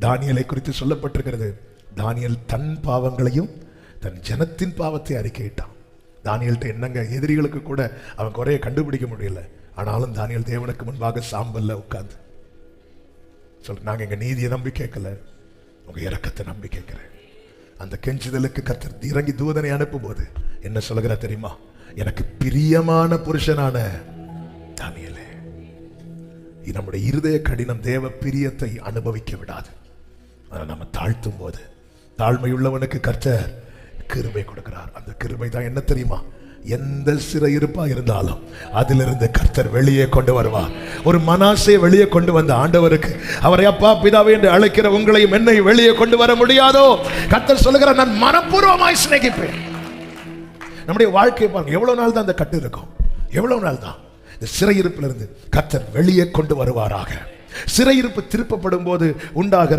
தானியலை குறித்து சொல்லப்பட்டிருக்கிறது. தானியல் தன் பாவங்களையும் தன் ஜனத்தின் பாவத்தை அறிக்கையிட்டான். தானியல்கிட்ட என்னங்க எதிரிகளுக்கு கூட அவன் குறைய கண்டுபிடிக்க முடியல. ஆனாலும் தானியல் தேவனுக்கு முன்பாக சாம்பல்ல உட்கார்ந்து சொல் நாங்கள் எங்க நீதியை நம்பி கேட்கல உங்க இறக்கத்தை நம்பி கேட்கிறேன். அந்த கெஞ்சுதலுக்கு கத்தர் இறங்கி தூதனை அனுப்பும் போது என்ன சொல்லுகிறா தெரியுமா? எனக்கு பிரியமான புருஷனான தானியலே. நம்முடைய இருதய கடினம் தேவ பிரியத்தை அனுபவிக்க விடாது. அதை நம்ம தாழ்த்தும் போது தாழ்மையுள்ளவனுக்கு கர்த்தர் கிருபை கொடுக்கிறார். அந்த கிருபை தான் என்ன தெரியுமா? எந்த சிறை இருப்பா இருந்தாலும் அதிலிருந்து கர்த்தர் வெளியே கொண்டு வருவார். ஒரு மனாசை வெளியே கொண்டு வந்த ஆண்டவருக்கு அவரை அப்பா பிதாவே என்று அழைக்கிற உங்களையும் என்னை வெளியே கொண்டு வர முடியாதோ? கர்த்தர் சொல்லுகிற நான் மனப்பூர்வமாய் சிநேகிப்பேன். நம்முடைய வாழ்க்கையை பாருங்க எவ்வளவு நாள் தான் அந்த கட்டு இருக்கும்? எவ்வளவு நாள் தான்? இந்த சிறையிருப்பிலிருந்து கர்த்தர் வெளியே கொண்டு வருவாராக. சிறையிருப்பு திருப்பப்படும் போது உண்டாகிற